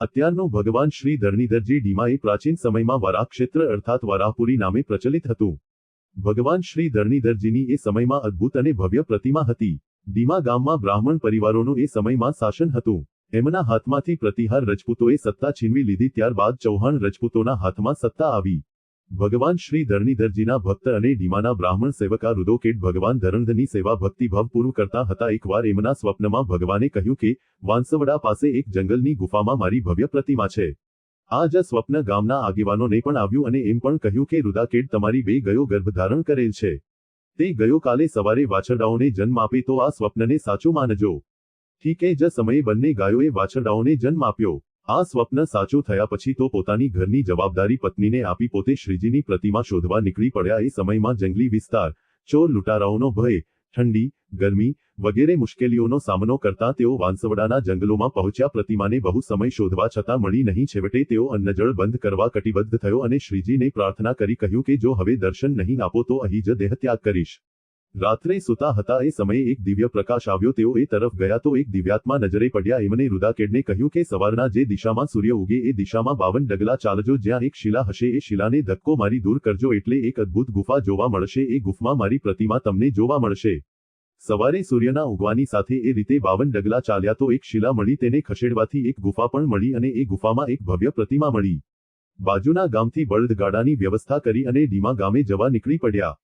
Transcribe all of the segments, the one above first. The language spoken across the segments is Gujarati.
અત્યારનું ભગવાન શ્રી ધરણીધરજી ડીમા એ પ્રાચીન સમયમાં વરાહ ક્ષેત્ર અર્થાત વરાહપુરી નામે પ્રચલિત હતું. ભગવાન શ્રી ધરણીધરજીની એ સમયમાં અદ્ભુત અને ભવ્ય પ્રતિમા હતી. ડીમા ગામમાં બ્રાહ્મણ પરિવારોનું એ સમયમાં શાસન હતું. એમના હાથમાંથી પ્રતિહાર રજપૂતોએ સત્તા છીનવી લીધી, ત્યારબાદ ચૌહાણ રજપૂતોના હાથમાં સત્તા આવી. ભગવાન શ્રી ધરણીધરજીના ભક્ત અને ડીમાના બ્રાહ્મણ સેવકા રુદોકેટ ભગવાન ધરણધની સેવા ભક્તિભાવપૂર્વ કરતા હતા. એકવાર એમના સ્વપ્નમાં ભગવાને કહ્યું કે, વાંસવડા પાસે એક જંગલની ગુફામાં મારી ભવ્ય પ્રતિમા છે. આ જ સ્વપ્ન ગામના આગેવાનોને પણ આવ્યું અને એમ પણ કહ્યું કે, રુદાકેટ તમારી બે ગયો ગર્ભધારણ કરેલ છે. તે ગયો કાલે સવારે વાછરડાઓને જન્મ આપે તો આ સ્વપ્નને સાચું માનજો. ઠીકે જ સમયે બંને ગાયોએ વાછરડાઓને જન્મ આપ્યો. આ સ્વપ્ન સાચું થયા પછી તો પોતાની ઘરની જવાબદારી પત્નીને આપી પોતે શ્રીજીની પ્રતિમા શોધવા નીકળી પડ્યા એ સમયમાં જંગલી વિસ્તાર, ચોર લૂંટારાઓનો ભય, ઠંડી, ગરમી વગેરે મુશ્કેલીઓનો સામનો કરતા તેઓ વાંસવડાના જંગલોમાં પહોંચ્યા. પ્રતિમાને બહુ સમય શોધવા છતાં મળી નહીં. છેવટે તેઓ અન્નજળ બંધ કરવા કટિબદ્ધ થયો અને શ્રીજીને પ્રાર્થના કરી કહ્યું કે જો હવે દર્શન નહીં આપો તો અહીં જ દેહત્યાગ કરીશ. રાત્રે સુતા હતા એ સમયે એક દિવ્ય પ્રકાશ આવ્યો. તેઓ એ તરફ ગયા તો એક દિવ્યાત્મા નજરે પડ્યા. એમને રુદાકેડને કહ્યું કે સવારના જે દિશામાં સૂર્ય ઉગે એ દિશામાં બાવન ડગલા ચાલજો. જ્યાં એક શિલા હશે, એ શિલાને ધક્કો મારી દૂર કરજો એટલે એક અદ્ભુત ગુફા જોવા મળશે. એ ગુફમાં મારી પ્રતિમા તમને જોવા મળશે. સવારે સૂર્યના ઉગવાની સાથે એ રીતે બાવન ડગલા ચાલ્યા તો એક શિલા મળી. તેને ખસેડવાથી એક ગુફા પણ મળી અને એ ગુફામાં એક ભવ્ય પ્રતિમા મળી. બાજુના ગામથી બળદગાડાની વ્યવસ્થા કરી અને ડીમા ગામે જવા નીકળી પડ્યા.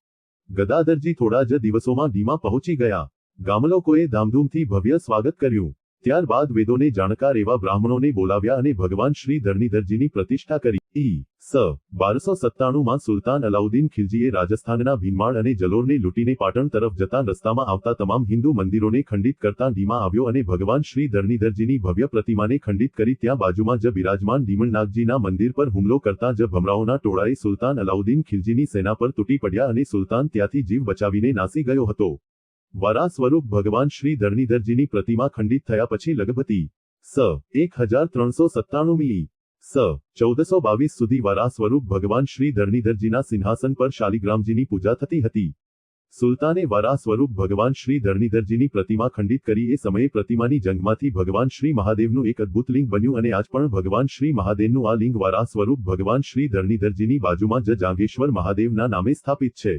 ગદાધરજી થોડા જ દિવસોમાં ડીમા પહોંચી ગયા. ગામલોકોએ ધામધૂમથી ભવ્ય સ્વાગત કર્યું. ત્યારબાદ વેદોને જાણકાર એવા બ્રાહ્મણોને બોલાવ્યા અને ભગવાન શ્રી ધરણીધરજીની પ્રતિષ્ઠા કરી. ઈ સ બારસો સત્તાણુંમાં સુલતાન અલાઉદ્દીન ખિલજીએ રાજસ્થાનના ભીનમાળ અને જલોરને લૂંટીને પાટણ તરફ જતા રસ્તામાં આવતા તમામ હિન્દુ મંદિરોને ખંડિત કરતા ધીમા આવ્યો અને ભગવાન શ્રી ધરણીધરજીની ભવ્ય પ્રતિમાને ખંડિત કરી ત્યાં બાજુમાં જ બિરાજમાન ધીમણનાગજીના મંદિર પર હુમલો કરતા જ ભમરાઓના ટોળાએ સુલતાન અલાઉદ્દીન ખિલજીની સેના પર તૂટી પડ્યા અને સુલતાન ત્યાંથી જીવ બચાવીને નાસી ગયો હતો. વરા સ્વરૂપ ભગવાન શ્રી ધરણીધરજીની પ્રતિમા ખંડિત થયા પછી લગભતી સ. એક હજાર ત્રણસો સત્તાણું મિલી સ. ચૌદસો બાવીસ સુધી વરા સ્વરૂપ ભગવાન શ્રી ધરણીધરજીના સિંહાસન પર શાલિગ્રામજીની પૂજા થતી હતી. સુલતાને વરા સ્વરૂપ ભગવાન શ્રી ધરણીધરજીની પ્રતિમા ખંડિત કરી એ સમયે પ્રતિમાની જંગમાંથી ભગવાન શ્રી મહાદેવનું એક અદ્ભુત લિંગ બન્યું અને આજ પણ ભગવાન શ્રી મહાદેવનું આ લિંગ વરા સ્વરૂપ ભગવાન શ્રી ધરણીધરજીની બાજુમાં જ જાંગેશ્વર મહાદેવના નામે સ્થાપિત છે.